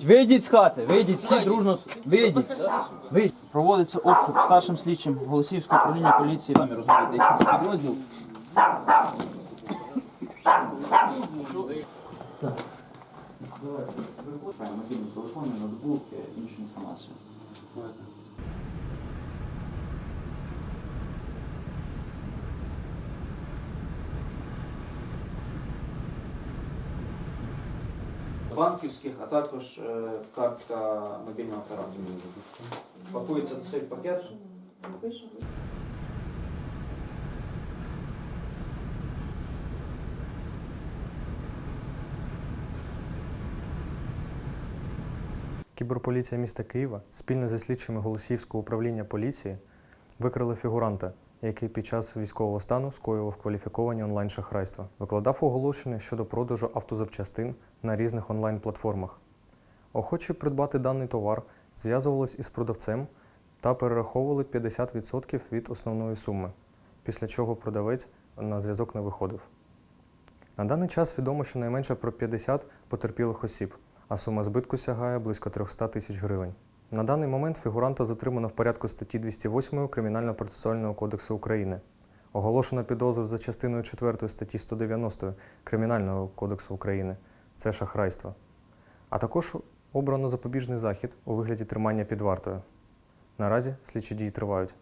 Вийдіть з хати, вийдіть всі дружно, вийдіть. Вийдіть. Проводиться обшук старшим слідчим Голосіївського управління поліції. Самі розумієте, який це підрозділ. Мобільні телефони, ноутбуки, іншу інформацію. Банківських, а також е, картка мобільного оператора. Пакується цей пакет. Кіберполіція міста Києва спільно зі слідчими Голосіївського управління поліції викрили фігуранта, який під час військового стану скоював кваліфіковані онлайн-шахрайства, викладав оголошення щодо продажу автозапчастин на різних онлайн-платформах. Охочі придбати даний товар зв'язувались із продавцем та перераховували 50% від основної суми, після чого продавець на зв'язок не виходив. На даний час відомо щонайменше про 50 потерпілих осіб, а сума збитку сягає близько 300 тисяч гривень. На даний момент фігуранта затримано в порядку статті 208 Кримінально-процесуального кодексу України. Оголошено підозру за частиною 4 статті 190 Кримінального кодексу України це шахрайство. А також обрано запобіжний захід у вигляді тримання під вартою. Наразі слідчі дії тривають.